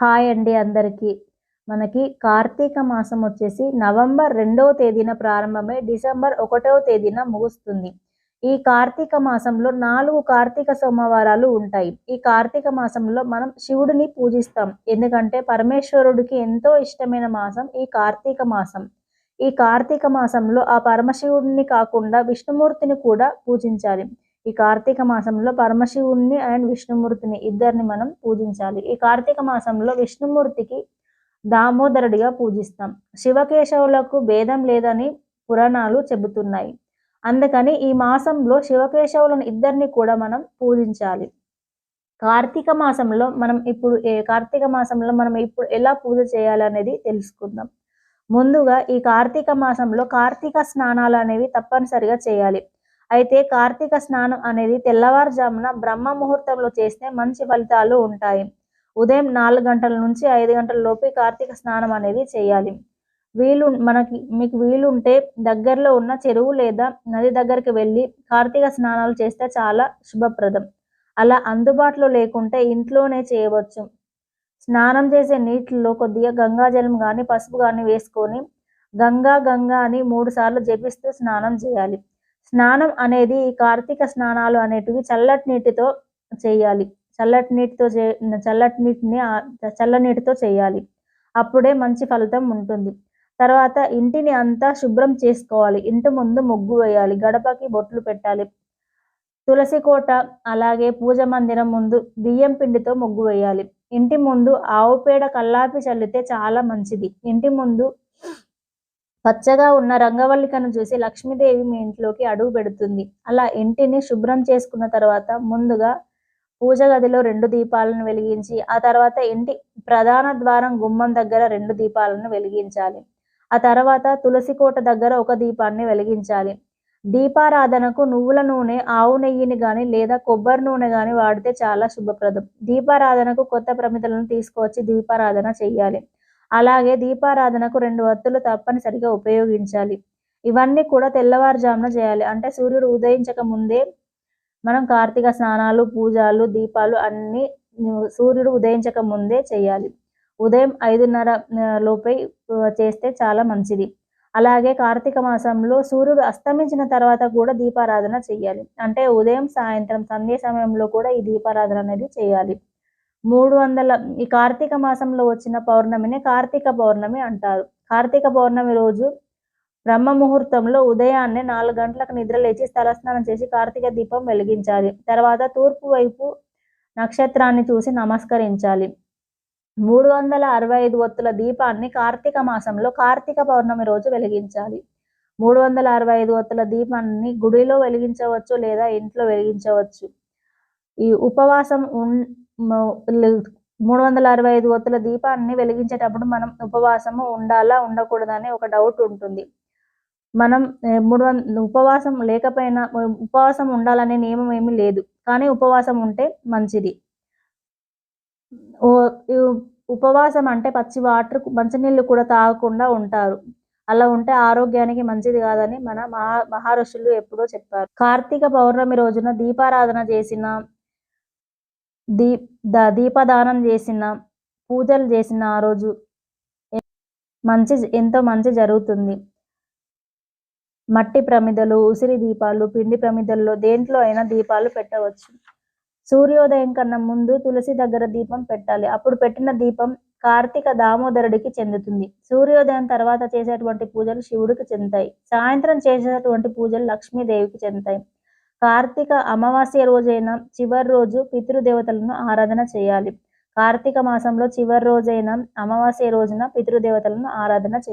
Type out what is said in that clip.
Hi అండి అందరికీ. మనకి కార్తీక మాసం వచ్చేసి నవంబర్ రెండవ తేదీన ప్రారంభమై డిసెంబర్ ఒకటవ తేదీన ముగుస్తుంది. ఈ కార్తీక మాసంలో నాలుగు కార్తీక సోమవారాలు ఉంటాయి. ఈ కార్తీక మాసంలో మనం శివుడిని పూజిస్తాం. ఎందుకంటే పరమేశ్వరుడికి ఎంతో ఇష్టమైన మాసం ఈ కార్తీక మాసం. ఈ కార్తీక మాసంలో ఆ పరమశివుడిని కాకుండా విష్ణుమూర్తిని కూడా పూజించాలి. ఈ కార్తీక మాసంలో పరమశివుణ్ణి అండ్ విష్ణుమూర్తిని ఇద్దరిని మనం పూజించాలి. ఈ కార్తీక మాసంలో విష్ణుమూర్తికి దామోదరుడిగా పూజిస్తాం. శివకేశవులకు భేదం లేదని పురాణాలు చెబుతున్నాయి. అందుకని ఈ మాసంలో శివకేశవులను ఇద్దరిని కూడా మనం పూజించాలి. కార్తీక మాసంలో మనం ఇప్పుడు ఏ కార్తీక మాసంలో మనం ఇప్పుడు ఎలా పూజ చేయాలి అనేది తెలుసుకుందాం. ముందుగా ఈ కార్తీక మాసంలో కార్తీక స్నానాలు అనేవి తప్పనిసరిగా చేయాలి. అయితే కార్తీక స్నానం అనేది తెల్లవారుజామున బ్రహ్మ ముహూర్తంలో చేస్తే మంచి ఫలితాలు ఉంటాయి. ఉదయం నాలుగు గంటల నుంచి ఐదు గంటల లోపు కార్తీక స్నానం అనేది చేయాలి. వీలు మనకి మీకు వీలుంటే దగ్గరలో ఉన్న చెరువు లేదా నది దగ్గరికి వెళ్ళి కార్తీక స్నానాలు చేస్తే చాలా శుభప్రదం. అలా అందుబాటులో లేకుంటే ఇంట్లోనే చేయవచ్చు. స్నానం చేసే నీటిలో కొద్దిగా గంగాజలం కానీ పసుపు కానీ వేసుకొని గంగా గంగా అని మూడు సార్లు జపిస్తూ స్నానం చేయాలి. స్నానం అనేది ఈ కార్తీక స్నానాలు అనేటివి చల్లటి నీటితో చేయాలి. చల్లటి నీటితో చే చల్లటి నీటిని చల్ల నీటితో చేయాలి. అప్పుడే మంచి ఫలితం ఉంటుంది. తర్వాత ఇంటిని అంతా శుభ్రం చేసుకోవాలి. ఇంటి ముందు ముగ్గు వేయాలి. గడపకి బొట్లు పెట్టాలి. తులసి కోట అలాగే పూజ మందిరం ముందు బియ్యం పిండితో ముగ్గు వేయాలి. ఇంటి ముందు ఆవు పేడ కల్లాపి చల్లితే చాలా మంచిది. ఇంటి ముందు పచ్చగా ఉన్న రంగవల్లికను చూసి లక్ష్మీదేవి మీ ఇంట్లోకి అడుగు పెడుతుంది. అలా ఇంటిని శుభ్రం చేసుకున్న తర్వాత ముందుగా పూజ గదిలో రెండు దీపాలను వెలిగించి ఆ తర్వాత ఇంటి ప్రధాన ద్వారం గుమ్మం దగ్గర రెండు దీపాలను వెలిగించాలి. ఆ తర్వాత తులసి కోట దగ్గర ఒక దీపాన్ని వెలిగించాలి. దీపారాధనకు నువ్వుల నూనె ఆవు నెయ్యిని కానీ లేదా కొబ్బరి నూనె కానీ వాడితే చాలా శుభప్రదం. దీపారాధనకు కొత్త ప్రమితలను తీసుకువచ్చి దీపారాధన చెయ్యాలి. అలాగే దీపారాధనకు రెండు వత్తులు తప్పనిసరిగా ఉపయోగించాలి. ఇవన్నీ కూడా తెల్లవారుజామున చేయాలి. అంటే సూర్యుడు ఉదయించక ముందే మనం కార్తీక స్నానాలు పూజలు దీపాలు అన్నీ సూర్యుడు ఉదయించక ముందే చేయాలి. ఉదయం ఐదున్నర లోపై చేస్తే చాలా మంచిది. అలాగే కార్తీక మాసంలో సూర్యుడు అస్తమించిన తర్వాత కూడా దీపారాధన చేయాలి. అంటే ఉదయం సాయంత్రం సంధ్య సమయంలో కూడా ఈ దీపారాధన అనేది చేయాలి. మూడు వందల ఈ కార్తీక మాసంలో వచ్చిన పౌర్ణమిని కార్తీక పౌర్ణమి అంటారు. కార్తీక పౌర్ణమి రోజు బ్రహ్మ ముహూర్తంలో ఉదయాన్నే నాలుగు గంటలకు నిద్ర లేచి స్థలస్నానం చేసి కార్తీక దీపం వెలిగించాలి. తర్వాత తూర్పు వైపు నక్షత్రాన్ని చూసి నమస్కరించాలి. మూడు వందల అరవై ఐదు ఒత్తుల దీపాన్ని కార్తీక మాసంలో కార్తీక పౌర్ణమి రోజు వెలిగించాలి. మూడు వందల అరవై ఐదు ఒత్తుల దీపాన్ని గుడిలో వెలిగించవచ్చు లేదా ఇంట్లో వెలిగించవచ్చు. ఈ ఉపవాసం మూడు వందల అరవై ఐదు ఒత్తుల దీపాన్ని వెలిగించేటప్పుడు మనం ఉపవాసము ఉండాలా ఉండకూడదని ఒక డౌట్ ఉంటుంది. మనం మూడు వంద ఉపవాసం లేకపోయినా ఉపవాసం ఉండాలనే నియమం ఏమీ లేదు. కానీ ఉపవాసం ఉంటే మంచిది. ఉపవాసం అంటే పచ్చి వాటర్ మంచినీళ్ళు కూడా తాగకుండా ఉంటారు. అలా ఉంటే ఆరోగ్యానికి మంచిది కాదని మన మహా మహర్షులు ఎప్పుడో చెప్పారు. కార్తీక పౌర్ణమి రోజున దీపారాధన చేసిన దీ దీపదానం చేసిన పూజలు చేసిన ఆ రోజు మంచి ఎంతో మంచి జరుగుతుంది. మట్టి ప్రమిదలు ఉసిరి దీపాలు పిండి ప్రమిదల్లో దేంట్లో అయినా దీపాలు పెట్టవచ్చు. సూర్యోదయం కన్నా ముందు తులసి దగ్గర దీపం పెట్టాలి. అప్పుడు పెట్టిన దీపం కార్తీక దామోదరుడికి చెందుతుంది. సూర్యోదయం తర్వాత చేసేటువంటి పూజలు శివుడికి చెందుతాయి. సాయంత్రం చేసేటువంటి పూజలు లక్ష్మీదేవికి చెందుతాయి. కార్తీక అమావాస్య రోజైన చివరి రోజు పితృదేవతలను ఆరాధన చేయాలి. కార్తీక మాసంలో చివరి రోజైన అమావాస్య రోజున పితృదేవతలను ఆరాధన చేయాలి.